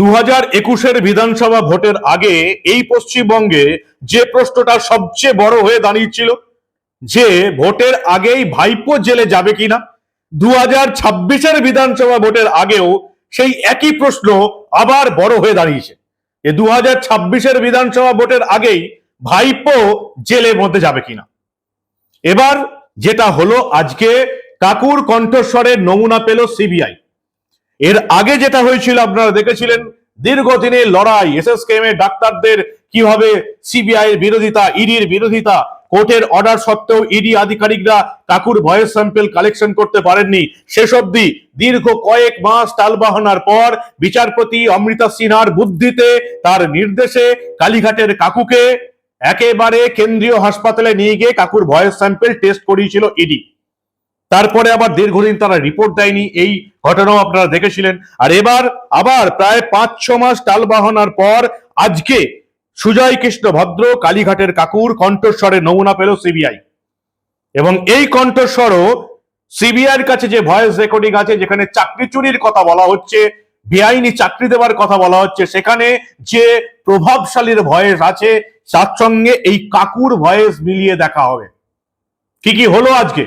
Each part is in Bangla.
দু হাজার একুশের বিধানসভা ভোটের আগে এই পশ্চিমবঙ্গে যে প্রশ্নটা সবচেয়ে বড় হয়ে দাঁড়িয়েছিল, যে ভোটের আগেই ভাইপো জেলে যাবে কিনা? দু হাজার ছাব্বিশের বিধানসভা ভোটের আগেও সেই একই প্রশ্ন আবার বড় হয়ে দাঁড়িয়েছে। যে দু হাজার ছাব্বিশের বিধানসভা ভোটের আগেই ভাইপো জেলের মধ্যে যাবে কিনা? এবার যেটা হলো আজকে কাকুর কণ্ঠস্বরের নমুনা পেল সিবিআই। এর আগে যেটা হয়েছিল, আপনারা দেখেছিলেন, দীর্ঘদিনের লড়াই এস এসএসকেএম এর ডাক্তারদের কীভাবে সিবিআই এর বিরোধিতা ইডির বিরোধিতা, কোর্টের অর্ডার সত্ত্বেও ইডি আধিকারিকরা কাকুর ভয়েস স্যাম্পল কালেকশন করতে পারেননি। শেষ অবধি দীর্ঘ কয়েক মাস টালবাহানার পর বিচারপতি অমৃতা সিনহার বুদ্ধিতে তার নির্দেশে কালীঘাটের কাকুকে একেবারে কেন্দ্রীয় হাসপাতালে নিয়ে গিয়ে কাকুর ভয়েস স্যাম্পল টেস্ট করিয়েছিল ইডি তারপরে আবার দীর্ঘদিন তারা রিপোর্ট দেয়নি। এই ঘটনাও আপনারা দেখেছিলেন। আর এবার আবার প্রায় পাঁচ, ছ মাস টালবাহনার পর আজকে সুজয় কৃষ্ণ ভদ্র কালীঘাটের কাকুর কণ্ঠস্বরের নমুনা পেল সিবিআই এবং এই কণ্ঠস্বরও সিবিআইয়ের কাছে যে ভয়েস রেকর্ডিং আছে, যেখানে চাকরি চুরির কথা বলা হচ্ছে, বেআইনি চাকরি দেওয়ার কথা বলা হচ্ছে, সেখানে যে প্রভাবশালীর ভয়েস আছে, তার সঙ্গে এই কাকুর ভয়েস মিলিয়ে দেখা হবে। কি কি হলো আজকে?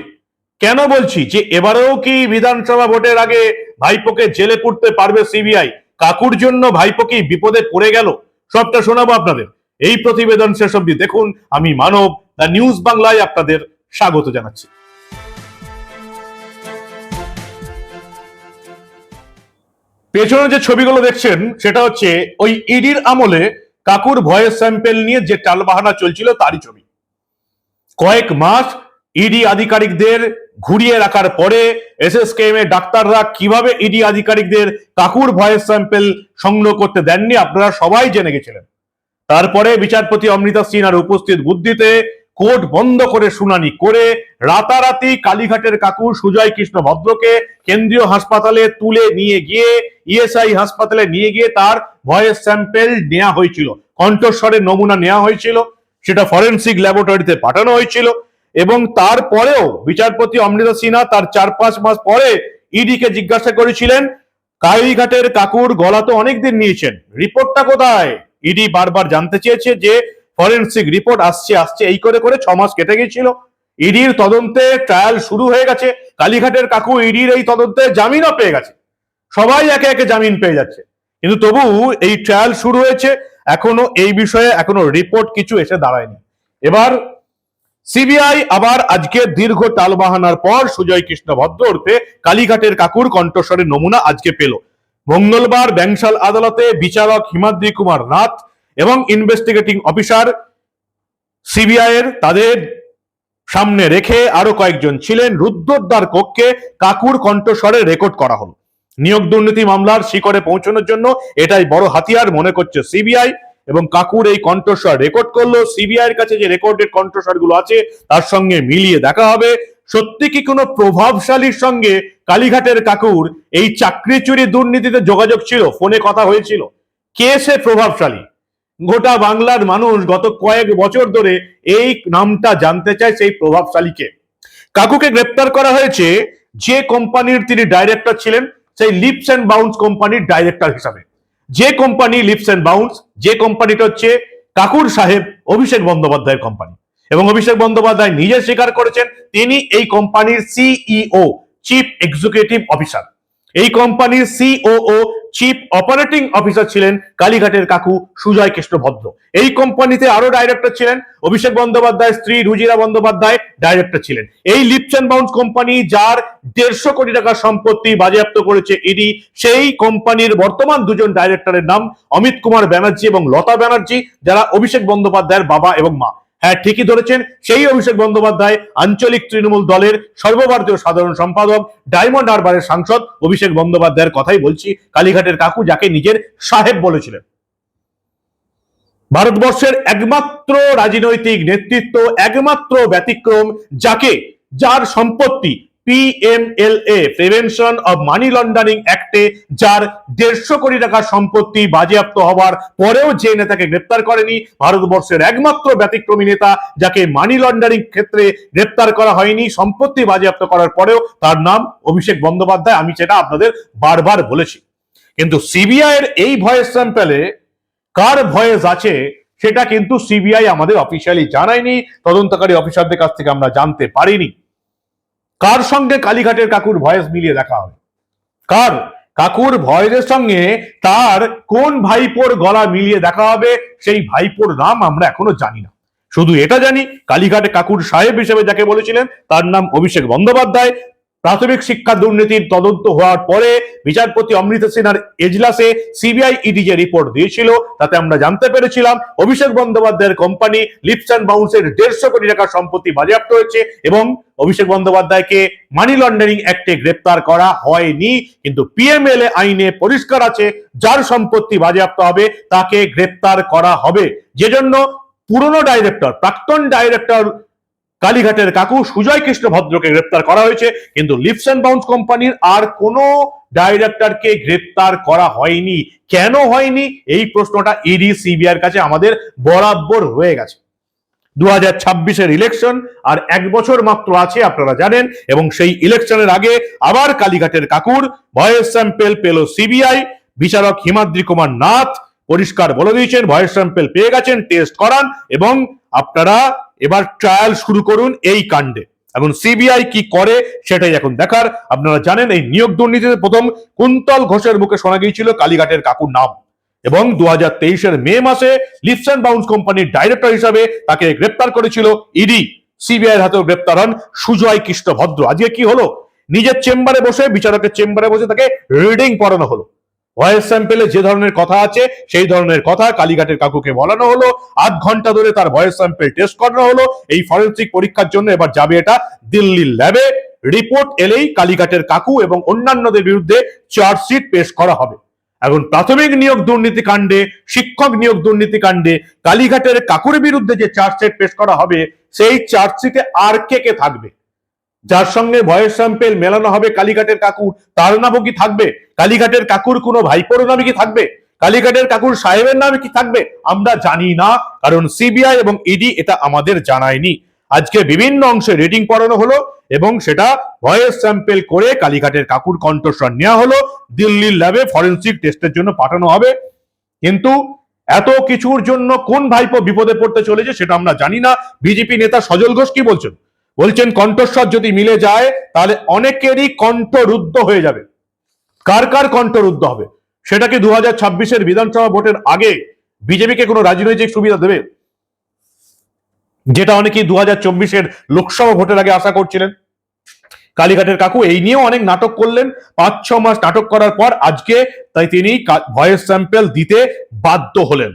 কেন বলছি যে এবারেও কি বিধানসভা ভোটের আগে ভাইপোকে জেলে পুড়তে পারবে সিবিআই? কাকুর জন্য ভাইপো কি বিপদে পড়ে গেল? সবটা শোনাবো আপনাদের। এই প্রতিবেদন শেষ অব্দি দেখুন। আমি মানব, দ্য নিউজ বাংলায় আপনাদের স্বাগত জানাচ্ছি। পেছনে যে ছবিগুলো দেখছেন, সেটা হচ্ছে ওই ইডির আমলে কাকুর ভয়েস স্যাম্পেল নিয়ে যে টালবাহানা চলছিল, তারই ছবি। কয়েক মাস ইডি আধিকারিকদের ঘুরিয়ে রাখার পরে এসএসকেএম এর ডাক্তাররা কীভাবে ইডি আধিকারিকদের কাকুর ভয়েস স্যাম্পেল সংগ্রহ করতে দেননি আপনারা সবাই জেনে গেছিলেন। তারপরে বিচারপতি অমৃতা সিনহার উপস্থিত বুদ্ধিতে কোর্ট বন্ধ করে শুনানি করে রাতারাতি কালীঘাটের কাকু সুজয় কৃষ্ণ ভদ্রকে কেন্দ্রীয় হাসপাতালে তুলে নিয়ে গিয়ে ইএসআই হাসপাতালে নিয়ে গিয়ে তার ভয়েস স্যাম্পেল নেওয়া হয়েছিল। কণ্ঠস্বরের নমুনা নেওয়া হয়েছিল। সেটা ফরেন্সিক ল্যাবরেটরিতে পাঠানো হয়েছিল। এবং তারপরেও বিচারপতি অমৃতা সিনহা তার চার পাঁচ মাস পরে ইডি কে জিজ্ঞাসা করেছিলেন, কালীঘাটের কাকুর গলা তো অনেকদিন নিয়েছেন, রিপোর্টটা কোথায়? ইডি বারবার জানতে চেয়েছে যে ফরেন্সিক রিপোর্ট আসছে আসছে, এই করে করে ছ মাস কেটে গেছিল ইডির তদন্তে ট্রায়াল শুরু হয়ে গেছে, কালীঘাটের কাকু ইডির এই তদন্তে জামিনও পেয়ে গেছে। সবাই একে একে জামিন পেয়ে যাচ্ছে। কিন্তু তবু এই ট্রায়াল শুরু হয়েছে, এখনও এই বিষয়ে এখনও রিপোর্ট কিছু এসে দাঁড়ায়নি। এবার সিবিআই আবার আজকে দীর্ঘ টালবাহানার পর সুজয় কৃষ্ণ ভদ্র কালীঘাটের কাকুর কণ্ঠস্বরের নমুনা আজকে পেল। মঙ্গলবার ব্যাংশাল আদালতে বিচারক হিমাদ্রি কুমার নাথ এবং ইনভেস্টিগেটিং অফিসার সিবিআই এর তাদের সামনে রেখে আরও কয়েকজন ছিলেন। রুদ্রদ্বার কক্ষে কাকুর কণ্ঠস্বরে রেকর্ড করা হলো। নিয়োগ দুর্নীতি মামলার শিকড়ে পৌঁছানোর জন্য এটাই বড় হাতিয়ার মনে করছে সিবিআই। এবং কাকুর এই কণ্ঠস্বর রেকর্ড করল। সিবিআই এর কাছে যে রেকর্ডেড কণ্ঠস্বরগুলো আছে, তার সঙ্গে মিলিয়ে দেখা হবে। সত্যি কি কোনো প্রভাবশালীর সঙ্গে কালীঘাটের কাকুর এই চাকরি চুরি দুর্নীতিতে যোগাযোগ ছিল? ফোনে কথা হয়েছিল। কে সে প্রভাবশালী? গোটা বাংলার মানুষ গত কয়েক বছর ধরে এই নামটা জানতে চায় সেই প্রভাবশালীকে। কাকুকে গ্রেপ্তার করা হয়েছে যে কোম্পানির তিনি ডাইরেক্টর ছিলেন, সেই লিপস অ্যান্ড বাউন্স কোম্পানির ডাইরেক্টর হিসাবে। যে কোম্পানি লিপস অ্যান্ড বাউন্স যে কোম্পানিটা হচ্ছে কাকুর সাহেব অভিষেক বন্দ্যোপাধ্যায়ের কোম্পানি এবং অভিষেক বন্দ্যোপাধ্যায় নিজে স্বীকার করেছেন, তিনি এই কোম্পানির সিইও চিফ এক্সিকিউটিভ অফিসার এই কোম্পানির সিওও চিফ অপারেটিং অফিসার ছিলেন কালীঘাটের কাকু সুজয় কৃষ্ণ ভদ্র। এই কোম্পানিতে আরও ডাইরেক্টর ছিলেন। অভিষেক বন্দ্যোপাধ্যায়, স্ত্রী রুজিরা বন্দ্যোপাধ্যায় ডাইরেক্টর ছিলেন। এই অ্যান্ড বাউন্স কোম্পানি যার দেড়শো কোটি টাকার সম্পত্তি বাজেয়াপ্ত করেছে ইডি সেই কোম্পানির বর্তমান দুজন ডাইরেক্টরের নাম অমিত কুমার ব্যানার্জি এবং লতা ব্যানার্জি, যারা অভিষেক বন্দ্যোপাধ্যায়ের বাবা এবং মা। হ্যাঁ ঠিকই ধরেছেন। সেই অভিষেক বন্দ্যোপাধ্যায় আঞ্চলিক তৃণমূল দলের সর্বভারতীয় সাধারণ সম্পাদক, ডায়মন্ড হারবারের সাংসদ অভিষেক বন্দ্যোপাধ্যায়ের কথাই বলছি। কালীঘাটের কাকু, যাকে নিজের সাহেব বলেছিলেন। ভারতবর্ষের একমাত্র রাজনৈতিক নেতৃত্ব, একমাত্র ব্যতিক্রম, যাকে, যার সম্পত্তি PMLA prevention of money laundering অ্যাক্টে যার দেড়শো কোটি টাকার সম্পত্তি বাজেয়াপ্ত হওয়ার পরেও যে নেতাকে গ্রেপ্তার করেনি, ভারতবর্ষের একমাত্র ব্যতিক্রমী নেতা যাকে মানি লন্ডারিং ক্ষেত্রে গ্রেপ্তার করা হয়নি, সম্পত্তি বাজেয়াপ্ত করার পরেও তার নাম অভিষেক বন্দ্যোপাধ্যায়, আমি সেটা আপনাদের বারবার বলেছি। কিন্তু সিবিআই এর এই ভয়েস স্যাম্পেলে কার ভয়েস আছে, সেটা কিন্তু সিবিআই আমাদের অফিসিয়ালি জানায়নি, তদন্তকারী অফিসারদের কাছ থেকে আমরা জানতে পারিনি। কার সঙ্গে কালীঘাটের কাকুর ভয়েস মিলিয়ে দেখা হবে কার? কাকুর ভয়েসের সঙ্গে তার কোন ভাইপোর গলা মিলিয়ে দেখা হবে? সেই ভাইপোর নাম আমরা এখনও জানি না। শুধু এটা জানি, কালীঘাটে কাকুর সাহেব হিসেবে যাকে বলেছিলেন, তার নাম অভিষেক বন্দ্যোপাধ্যায়। প্রাথমিক শিক্ষা দুর্নীতির তদন্ত হওয়ার পরে বিচারপতি অমৃত সিনহার এজলাসে সিবিআই ইডি যে রিপোর্ট দিয়েছিল, তাতে আমরা জানতে পেরেছিলাম অভিষেক বন্দ্যোপাধ্যায়ের কোম্পানি লিপস অ্যান্ড বাউন্সের দেড়শো কোটি টাকা সম্পত্তি বাজেয়াপ্ত হয়েছে এবং অভিষেক বন্দ্যোপাধ্যায়কে মানি লন্ডারিং অ্যাক্টে গ্রেপ্তার করা হয়নি, কিন্তু পিএমএলএ আইনে পরিষ্কার আছে যার সম্পত্তি বাজেয়াপ্ত হবে তাকে গ্রেপ্তার করা হবে। যে জন্য পুরনো ডাইরেক্টর প্রাক্তন ডাইরেক্টর কালীঘাটের কাকু সুজয় কৃষ্ণ ভদ্রকে গ্রেপ্তার করা হয়েছে, কিন্তু লিপস অ্যান্ড বাউন্স কোম্পানির আর কোনো ডাইরেক্টরকে গ্রেপ্তার করা হয়নি। কেন হয়নি? এই প্রশ্নটা ইডি সিবিআই কাছে আমাদের বরাবর হয়ে গেছে। দু হাজার ছাব্বিশের ইলেকশন আর এক বছর মাত্র আছে, আপনারা জানেন, এবং সেই ইলেকশনের আগে আবার কালীঘাটের কাকুর ভয়েস স্যাম্পেল পেল সিবিআই বিচারক হিমাদ্রি কুমার নাথ পরিষ্কার বলে দিয়েছেন, ভয়েস স্যাম্পেল পেয়ে গেছেন টেস্ট করান এবং আপনারা এবার ট্রায়াল শুরু করুন এই কাণ্ডে। এখন সিবিআই কি করে সেটাই এখন দেখার। আপনারা জানেন এই নিয়োগ দুর্নীতিতে প্রথম কুন্তল ঘোষের মুখে শোনা গিয়েছিল কালীঘাটের কাকুর নাম। এবং দু হাজার তেইশের মে মাসে লিপস অ্যান্ড বাউন্স কোম্পানির ডাইরেক্টর হিসাবে তাকে গ্রেপ্তার করেছিল ইডি সিবিআই এর হাতেও গ্রেপ্তার হন সুজয় কৃষ্ণ ভদ্র আজকে কি হলো? নিজের চেম্বারে বসে, বিচারকের চেম্বারে বসে তাকে রিডিং পড়ানো হলো। ভয়েস স্যাম্পেলে যে ধরনের কথা আছে, সেই ধরনের কথা কালীঘাটের কাকুকে বলানো হলো। আধ ঘণ্টা ধরে তার ভয়েস স্যাম্পেল টেস্ট করানো হলো। এই ফরেন্সিক পরীক্ষার জন্য এবার যাবে এটা দিল্লির ল্যাবে রিপোর্ট এলেই কালীঘাটের কাকু এবং অন্যান্যদের বিরুদ্ধে চার্জশিট পেশ করা হবে। এখন প্রাথমিক নিয়োগ দুর্নীতি কাণ্ডে, শিক্ষক নিয়োগ দুর্নীতি কাণ্ডে কালীঘাটের কাকুর বিরুদ্ধে যে চার্জশিট পেশ করা হবে, সেই চার্জশিটে আর কে কে থাকবে? যার সঙ্গে ভয়েস স্যাম্পেল মেলানো হবে কালীঘাটের কাকুর তার নামও কি থাকবে? কালীঘাটের কাকুর কোনো ভাইপোর নামে কি থাকবে? কালীঘাটের কাকুর সাহেবের নামে কি থাকবে? আমরা জানি না, কারণ সিবিআই এবং ইডি এটা আমাদের জানায়নি। আজকে বিভিন্ন অংশে রেটিং পড়ানো হলো এবং সেটা ভয়েস স্যাম্পেল করে কালীঘাটের কাকুর কণ্ঠস্বর নেওয়া হলো। দিল্লির ল্যাবে ফরেন্সিক টেস্টের জন্য পাঠানো হবে। কিন্তু এত কিছুর জন্য কোন ভাইপো বিপদে পড়তে চলেছে সেটা আমরা জানি না। বিজেপি নেতা সজল ঘোষ কি বলছেন? বলছেন কণ্ঠস্বর যদি মিলে যায়, তাহলে অনেকেরই কণ্ঠ রুদ্ধ হয়ে যাবে। কার কার কণ্ঠ রুদ্ধ হবে? সেটা কি দু হাজার ছাব্বিশের বিধানসভা ভোটের আগে বিজেপিকে কোনো রাজনৈতিক সুবিধা দেবে? যেটা অনেকেই দু হাজার চব্বিশের লোকসভা ভোটের আগে আশা করছিলেন। কালীঘাটের কাকু, এই নিয়েও অনেক নাটক করলেন। পাঁচ, ছ মাস নাটক করার পর আজকে তাই তিনি ভয়েস স্যাম্পেল দিতে বাধ্য হলেন।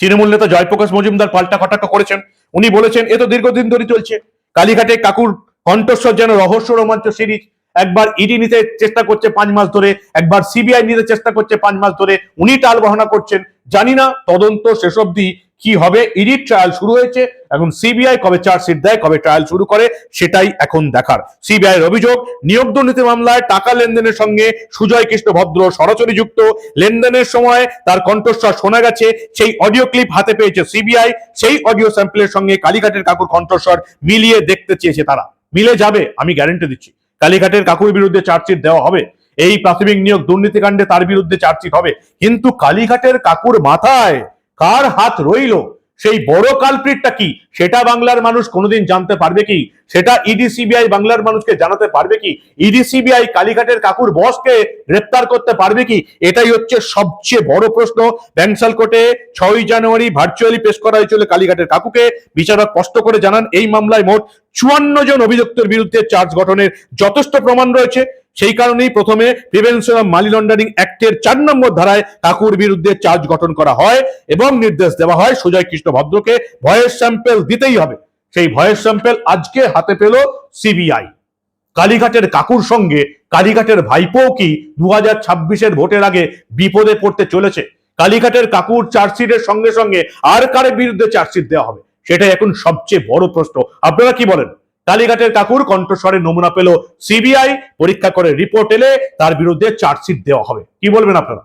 তৃণমূল নেতা জয়প্রকাশ মজুমদার পাল্টা কটাক্ষ করেছেন। উনি বলেছেন, এ তো দীর্ঘদিন ধরে চলছে। কালীঘাটে কাকুর কণ্ঠস্বর যেন রহস্য রোমাঞ্চ সিরিজ। একবার ইডি নিতে চেষ্টা করছে পাঁচ মাস ধরে, একবার সিবিআই নিতে চেষ্টা করছে পাঁচ মাস ধরে। উনি টাল বহনা করছেন। জানি না তদন্ত শেষ অবধি কি হবে? ইডির ট্রায়াল শুরু হয়েছে এখন সিবিআই কবে চার্জশিট দেয়, কবে ট্রায়াল শুরু করে, সেটাই এখন দেখার। সিবিআই এর অভিযোগ, নিয়োগ দুর্নীতি মামলায় টাকা লেনদেনের সঙ্গে সুজয় কৃষ্ণ ভদ্র সরাসরি যুক্ত। লেনদেনের সময় তার কণ্ঠস্বর শোনা গেছে, সেই অডিও ক্লিপ হাতে পেয়েছে সিবিআই সেই অডিও স্যাম্পলের সঙ্গে কালীঘাটের কাকুর কণ্ঠস্বর মিলিয়ে দেখতে চেয়েছে তারা। মিলে যাবে, আমি গ্যারেন্টি দিচ্ছি। কালীঘাটের কাকুর বিরুদ্ধে চার্জশিট দেওয়া হবে। এই প্রাথমিক নিয়োগ দুর্নীতিকাণ্ডে তার বিরুদ্ধে চার্জশিট হবে। কিন্তু কালীঘাটের কাকুর মাথায় কার হাত রইল? সেই বড় কালপ্রিটটা কি? সেটা বাংলার মানুষ কোনোদিন জানতে পারবে কি? সেটা ইডি সিবিআই বাংলার মানুষকে জানাতে পারবে কি? ইডি সিবিআই কালীঘাটের কাকুর বসকে গ্রেপ্তার করতে পারবে কি? এটাই হচ্ছে সবচেয়ে বড় প্রশ্ন। ব্যাংসাল কোর্টে ছয়ই জানুয়ারি ভার্চুয়ালি পেশ করা হয়েছিল কালীঘাটের কাকুকে। বিচারক স্পষ্ট করে জানান, এই মামলায় মোট চুয়ান্ন জন অভিযুক্তের বিরুদ্ধে চার্জ গঠনের যথেষ্ট প্রমাণ রয়েছে। সেই কারণেই প্রথমে প্রিভেনশন অফ মানি লন্ডারিং অ্যাক্টের চার নম্বর ধারায় কাকুর বিরুদ্ধে চার্জ গঠন করা হয় এবং নির্দেশ দেওয়া হয় সুজয় কৃষ্ণ ভদ্রকে ভয়েস স্যাম্পেল দিতেই হবে। সেই ভয়েস স্যাম্পেল আজকে হাতে পেল সিবিআই কালীঘাটের কাকুর সঙ্গে কালীঘাটের ভাইপো কি দু হাজার ছাব্বিশের ভোটের আগে বিপদে পড়তে চলেছে? কালীঘাটের কাকুর চার্জশিটের সঙ্গে সঙ্গে আর কারের বিরুদ্ধে চার্জশিট দেওয়া হবে? সেটাই এখন সবচেয়ে বড় প্রশ্ন। আপনারা কি বলেন? কালীঘাটের কাকুর কণ্ঠস্বরে নমুনা পেল সিবিআই। পরীক্ষা করে রিপোর্ট এলে তার বিরুদ্ধে চার্জশিট দেওয়া হবে। কি বলবেন আপনারা?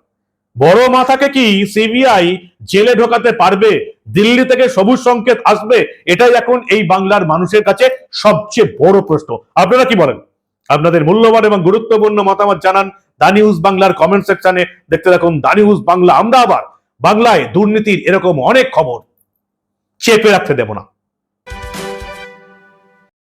বড় মাথাকে কি সিবিআই জেলে ঢোকাতে পারবে? দিল্লি থেকে সবুজ সংকেত আসবে? এটাই এখন এই বাংলার মানুষের কাছে সবচেয়ে বড় প্রশ্ন। আপনারা কি বলেন? আপনাদের মূল্যবান এবং গুরুত্বপূর্ণ মতামত জানান দা নিউজ বাংলার কমেন্ট সেকশনে। দেখতে থাকুন দা নিউজ বাংলা। আমরা আবার বাংলায় দুর্নীতির এরকম অনেক খবর চেপে রাখতে দেব না।